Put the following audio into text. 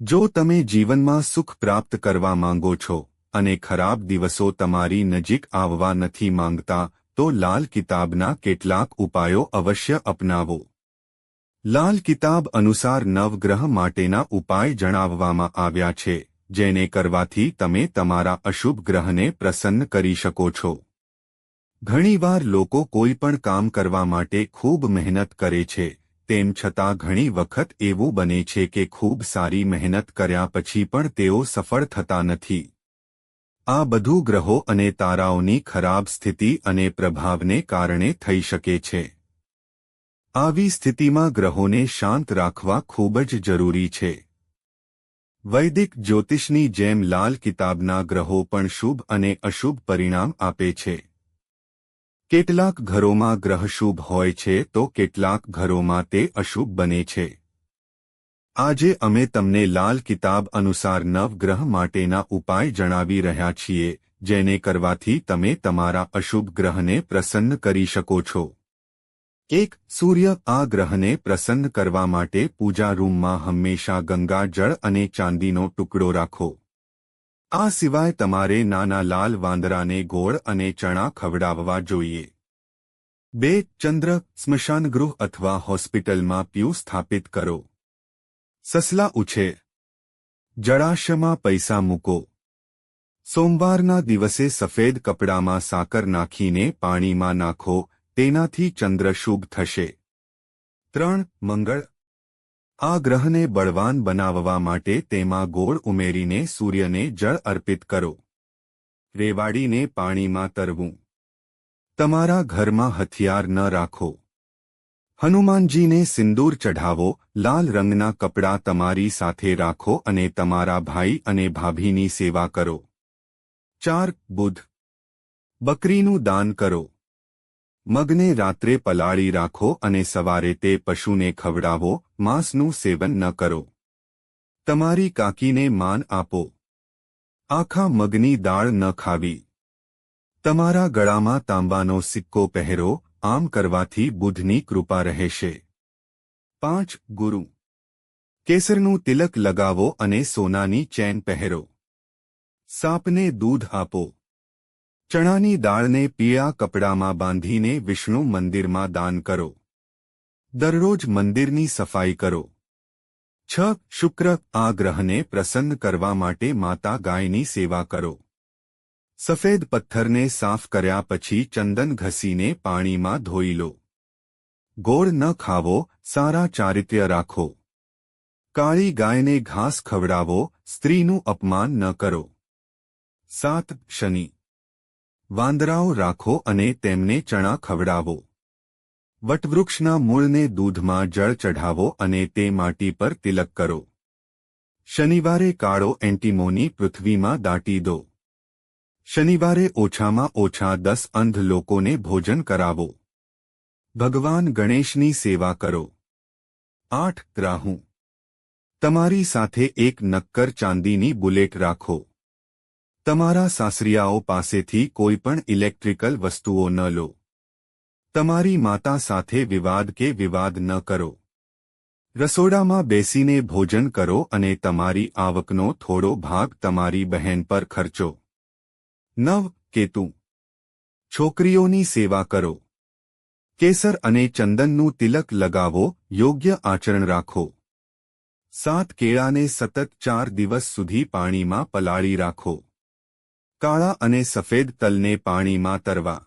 જો તમે જીવનમાં સુખ પ્રાપ્ત કરવા માંગો છો અને ખરાબ દિવસો તમારી નજીક આવવા નથી માંગતા, તો લાલ કિતાબના કેટલાક ઉપાયો અવશ્ય અપનાવો. લાલ કિતાબ અનુસાર નવગ્રહ માટેના ઉપાય જણાવવામાં આવ્યા છે, જેને કરવાથી તમે તમારા અશુભ ગ્રહને પ્રસન્ન કરી શકો છો. ઘણીવાર લોકો કોઈ પણ કામ કરવા માટે ખૂબ મહેનત કરે છે તેમ છતાં ઘણી વખત એવું બને છે કે ખૂબ સારી મહેનત કર્યા પછી પણ તેઓ સફળ થતા નથી. આ બધું ગ્રહો અને તારાઓની ખરાબ સ્થિતિ અને પ્રભાવને કારણે થઈ શકે છે. આવી સ્થિતિમાં ગ્રહોને શાંત રાખવા ખૂબ જ જરૂરી છે. વૈદિક જ્યોતિષની જેમ લાલ કિતાબના ગ્રહો પણ શુભ અને અશુભ પરિણામ આપે છે. કેટલાક ઘરોમાં ગ્રહ શુભ હોય છે તો કેટલાક ઘરોમાં તે અશુભ બને છે. આજે અમે તમને લાલ કિતાબ અનુસાર નવગ્રહ માટેના ઉપાય જણાવી રહ્યા છીએ, જેને કરવાથી તમે તમારા અશુભ ગ્રહને પ્રસન્ન કરી શકો છો. એક, સૂર્ય આ ગ્રહને પ્રસન્ન કરવા માટે પૂજા રૂમમાં હંમેશા ગંગા જળ અને ચાંદીનો ટુકડો રાખો. આ સિવાય તમારે નાના લાલ વાંદરાને ગોળ અને ચણા ખવડાવવા જોઈએ. બે, ચંદ્ર સ્મશાનગૃહ અથવા હોસ્પિટલમાં પ્યુ સ્થાપિત કરો. સસલા ઉછેર જળાશયમાં પૈસા મૂકો. સોમવારના દિવસે સફેદ કપડામાં સાકર નાખીને પાણીમાં નાખો, તેનાથી ચંદ્ર શુભ થશે. ત્રણ, મંગળ આ ગ્રહને બળવાન બનાવવા માટે તેમાં ગોળ ઉમેરીને સૂર્યને જળ અર્પિત કરો. રેવાડીને પાણીમાં તરવું. તમારા ઘરમાં હથિયાર ન રાખો. હનુમાનજીને સિંદૂર ચઢાવો, લાલ રંગના કપડાં તમારી સાથે રાખો અને તમારા ભાઈ અને ભાભીની સેવા કરો. ચાર, બુધ. બકરીનું દાન કરો. મગને રાત્રે પલાળી રાખો અને સવારે તે પશુને ખવડાવો, માંસનું સેવન ન કરો. તમારી કાકીને માન આપો. આખા મગની દાળ ન ખાવી. તમારા ગળામાં તાંબાનો સિક્કો પહેરો, આમ કરવાથી બુધની કૃપા રહેશે. પાંચ ગુરુ. કેસરનું તિલક લગાવો અને સોનાની ચેન પહેરો. સાપને દૂધ આપો. ચણાની દાળને પીળા કપડામાં બાંધીને વિષ્ણુ મંદિરમાં દાન કરો. દરરોજ મંદિરની સફાઈ કરો. છ શુક્ર આ ગ્રહને પ્રસન્ન કરવા માટે માતા ગાયની સેવા કરો. સફેદ પથ્થરને સાફ કર્યા પછી ચંદન ઘસીને પાણીમાં ધોઈ લો. ગોળ ન ખાવો, સારા ચારિત્ર્ય રાખો. કાળી ગાયને ઘાસ ખવડાવો, સ્ત્રીનું અપમાન ન કરો. સાત શનિ વાંદરાઓ રાખો અને તેમને ચણા ખવડાવો. વટવૃક્ષના મૂળને દૂધમાં જળ ચઢાવો અને તે માટી પર તિલક કરો. શનિવારે કાળો એન્ટીમોની પૃથ્વીમાં દાટી દો. શનિવારે ઓછામાં ઓછા દસ અંધ લોકોને ભોજન કરાવો. ભગવાન ગણેશની સેવા કરો. આઠ રાહુ તમારી સાથે એક નક્કર ચાંદીની બુલેટ રાખો. તમારા સાસરિયાઓ પાસેથી કોઈ પણ ઇલેક્ટ્રિકલ વસ્તુઓ ન લો. તમારી માતા સાથે વિવાદ કે વિવાદ ન કરો. રસોડામાં બેસીને ભોજન કરો અને તમારી આવકનો થોડો ભાગ તમારી બહેન પર ખર્ચો. નવ, કેતુ. છોકરીઓની સેવા કરો. કેસર અને ચંદનનું તિલક લગાવો, યોગ્ય આચરણ રાખો. સાત, કેળાને સતત ચાર દિવસ સુધી પાણીમાં પલાળી રાખો. કાળા અને સફેદ તલને પાણીમાં તરવા.